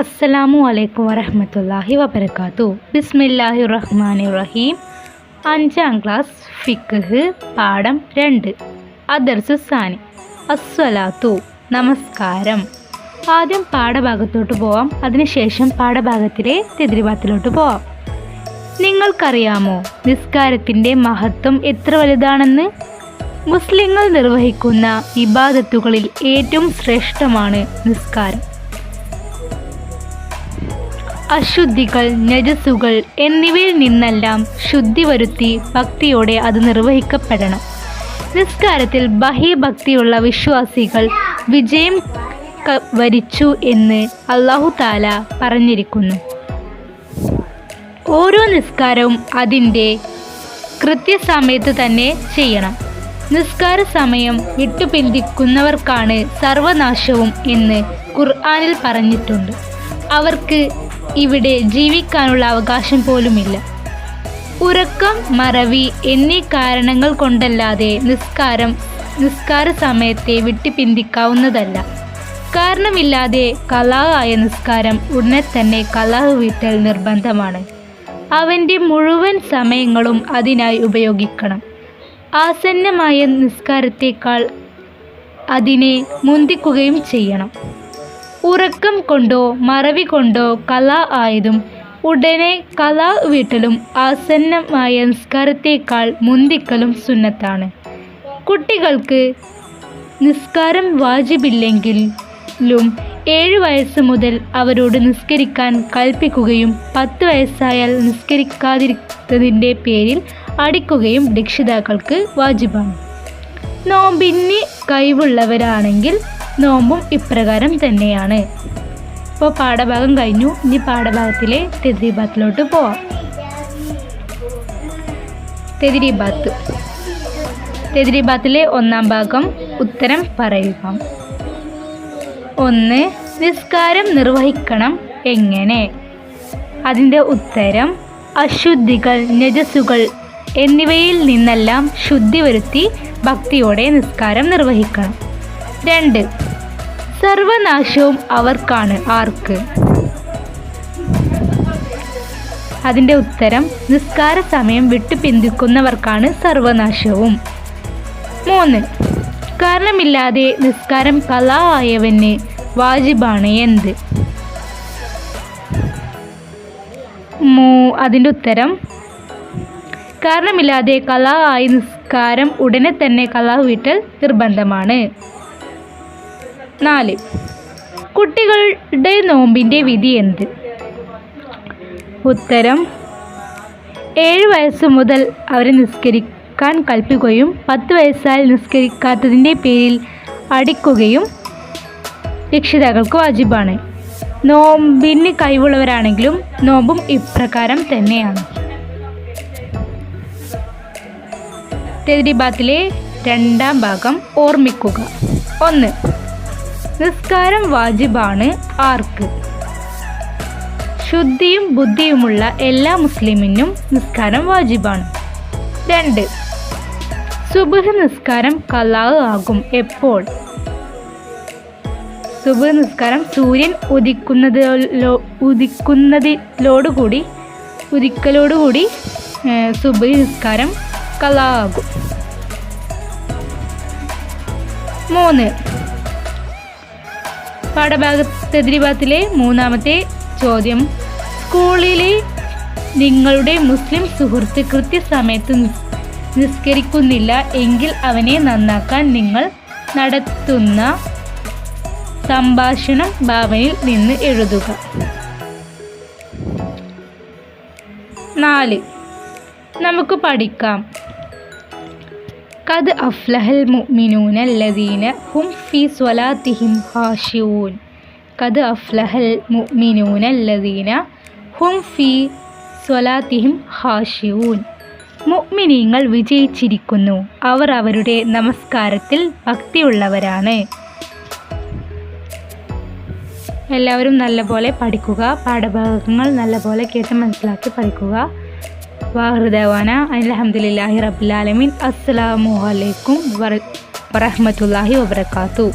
അസ്സലാമു അലൈക്കും വറഹ്മത്തുള്ളാഹി വബർക്കാത്തു ബിസ്മില്ലാഹി റഹ്മാൻ റഹീം അഞ്ചാം ക്ലാസ് ഫിഖ് പാഠം രണ്ട്. അദർസു സാനി. അസ്വലാത്തു നമസ്കാരം. ആദ്യം പാഠഭാഗത്തോട്ട് പോവാം. അതിനുശേഷം പാഠഭാഗത്തിലെ തെതിരിഭാഗത്തിലോട്ട് പോവാം. നിങ്ങൾക്കറിയാമോ നിസ്കാരത്തിന്റെ മഹത്വം എത്ര വലുതാണെന്ന്? മുസ്ലിങ്ങൾ നിർവഹിക്കുന്ന ഇബാദത്തുകളിൽ ഏറ്റവും ശ്രേഷ്ഠമാണ് നിസ്കാരം. അശുദ്ധികൾ നജസുകൾ എന്നിവയിൽ നിന്നെല്ലാം ശുദ്ധി വരുത്തി ഭക്തിയോടെ അത് നിർവഹിക്കപ്പെടണം. നിസ്കാരത്തിൽ ബഹിഭക്തിയുള്ള വിശ്വാസികൾ വിജയം വരിച്ചു എന്ന് അള്ളാഹു താല പറഞ്ഞിരിക്കുന്നു. ഓരോ നിസ്കാരവും അതിന്റെ കൃത്യസമയത്ത് തന്നെ ചെയ്യണം. നിസ്കാര സമയം വിട്ടുപിന്തിക്കുന്നവർക്കാണ് സർവനാശവും എന്ന് ഖുർആാനിൽ പറഞ്ഞിട്ടുണ്ട്. അവർക്ക് ഇവിടെ ജീവിക്കാനുള്ള അവകാശം പോലുമില്ല. ഉറക്കം മറവി എന്നീ കാരണങ്ങൾ കൊണ്ടല്ലാതെ നിസ്കാരം നിസ്കാര സമയത്തെ വിട്ടുപിന്തിക്കാവുന്നതല്ല. കാരണമില്ലാതെ കലാഹായ നിസ്കാരം ഉടനെ തന്നെ കലാഹ് വീട്ടൽ നിർബന്ധമാണ്. അവന്റെ മുഴുവൻ സമയങ്ങളും അതിനായി ഉപയോഗിക്കണം. ആസന്നമായ നിസ്കാരത്തേക്കാൾ അതിനെ മുന്തിക്കുകയും ചെയ്യണം. ഉറക്കം കൊണ്ടോ മറവി കൊണ്ടോ കല ആയതും ഉടനെ കല വീട്ടലും ആസന്നമായ നിസ്കാരത്തേക്കാൾ മുന്തിക്കലും സുന്നത്താണ്. കുട്ടികൾക്ക് നിസ്കാരം വാജിബില്ലെങ്കിലും ഏഴ് വയസ്സ് മുതൽ അവരോട് നിസ്കരിക്കാൻ കൽപ്പിക്കുകയും പത്ത് വയസ്സായാൽ നിസ്കരിക്കാതിരിക്കുന്നതിന്റെ പേരിൽ അടിക്കുകയും രക്ഷിതാക്കൾക്ക് വാജിബാണ്. നോമ്പിന് കഴിവുള്ളവരാണെങ്കിൽ നോമ്പും ഇപ്രകാരം തന്നെയാണ്. ഇപ്പോൾ പാഠഭാഗം കഴിഞ്ഞു. ഇനി പാഠഭാഗത്തിലെ തെതിരിബാത്തിലോട്ട് പോവാം. തെതിരിബാത്ത്. തെതിരിബാത്തിലെ ഒന്നാം ഭാഗം ഉത്തരം പറയുക. ഒന്ന് നിസ്കാരം നിർവഹിക്കണം എങ്ങനെ? അതിന്റെ ഉത്തരം അശുദ്ധികൾ നജസുകൾ എന്നിവയിൽ നിന്നെല്ലാം ശുദ്ധി വരുത്തി ഭക്തിയോടെ നിസ്കാരം നിർവഹിക്കണം. രണ്ട് സർവനാശവും അവർക്കാണ്. ആർക്ക്? അതിന്റെ ഉത്തരം നിസ്കാര സമയം വിട്ടു പിന്തിക്കുന്നവർക്കാണ് സർവനാശവും. മൂന്ന് കാരണമില്ലാതെ നിസ്കാരം കല ആയവന് വാജിബാണ് എന്ത്? മൂ അതിന്റെ ഉത്തരം കാരണമില്ലാതെ കല ആയി നിസ്കാരം ഉടനെ തന്നെ കലാ വീട്ടൽ നിർബന്ധമാണ്. നാല്. കുട്ടികളുടെ നോമ്പിന്റെ വിധി എന്ത്? ഉത്തരം ഏഴ് വയസ്സ് മുതൽ അവരെ നിസ്കരിക്കാൻ കൽപ്പിക്കുകയും പത്ത് വയസ്സായി നിസ്കരിക്കാത്തതിന്റെ പേരിൽ അടിക്കുകയും രക്ഷിതാക്കൾക്ക് വാജിബാണ്. നോമ്പിന് കഴിവുള്ളവരാണെങ്കിലും നോമ്പും ഇപ്രകാരം തന്നെയാണ്. തെതിരിബാത്തിലെ രണ്ടാം ഭാഗം ഓർമ്മിക്കുക. ഒന്ന് നിസ്കാരം വാജിബാണ് ആർക്ക്? ശുദ്ധിയും ബുദ്ധിയുമുള്ള എല്ലാ മുസ്ലിമിനും നിസ്കാരം വാജിബാണ്. രണ്ട് സുബഹ് നിസ്കാരം കലാവ് ആകും എപ്പോൾ? സുബഹ് നിസ്കാരം സൂര്യൻ ഉദിക്കുന്നതിലോ ഉദിക്കുന്നതിലോടുകൂടി ഉദിക്കലോടുകൂടി സുബ നിസ്കാരം കലാവ് ആകും. മൂന്ന് പാഠഭാഗത്തെതിരിഭാഗത്തിലെ മൂന്നാമത്തെ ചോദ്യം. സ്കൂളിലെ നിങ്ങളുടെ മുസ്ലിം സുഹൃത്ത് കൃത്യസമയത്ത് നിസ്- നിസ്കരിക്കുന്നില്ല എങ്കിൽ അവനെ നന്നാക്കാൻ നിങ്ങൾ നടത്തുന്ന സംഭാഷണം ഭാവനയിൽ നിന്ന് എഴുതുക. നാല്. നമുക്ക് പഠിക്കാം. കത് അഫ്ലഹൽ മുഅ്മിനൂന അല്ലദീന ഹും ഫീ സ്വലാത്തിഹിം ഖാശിഊൻ കത് അഫ്ലഹൽ മുഅ്മിനൂന അല്ലദീന ഹും ഫീ സ്വലാത്തിഹിം ഖാശിഊൻ മുഅ്മിനീങ്ങൾ വിജയിച്ചിരിക്കുന്നു. അവർ അവരുടെ നമസ്കാരത്തിൽ ഭക്തിയുള്ളവരാണ്. എല്ലാവരും നല്ലപോലെ പഠിക്കുക പാഠഭാഗങ്ങൾ നല്ലപോലെ കേട്ട് മനസ്സിലാക്കി പഠിക്കുക. വാഹൃദവാന അലഹമുല്ലാഹി റബുലാലമീൻ അസ്സലാമു അലൈക്കും വറഹമത്തല്ലാഹി വബർക്കാത്തു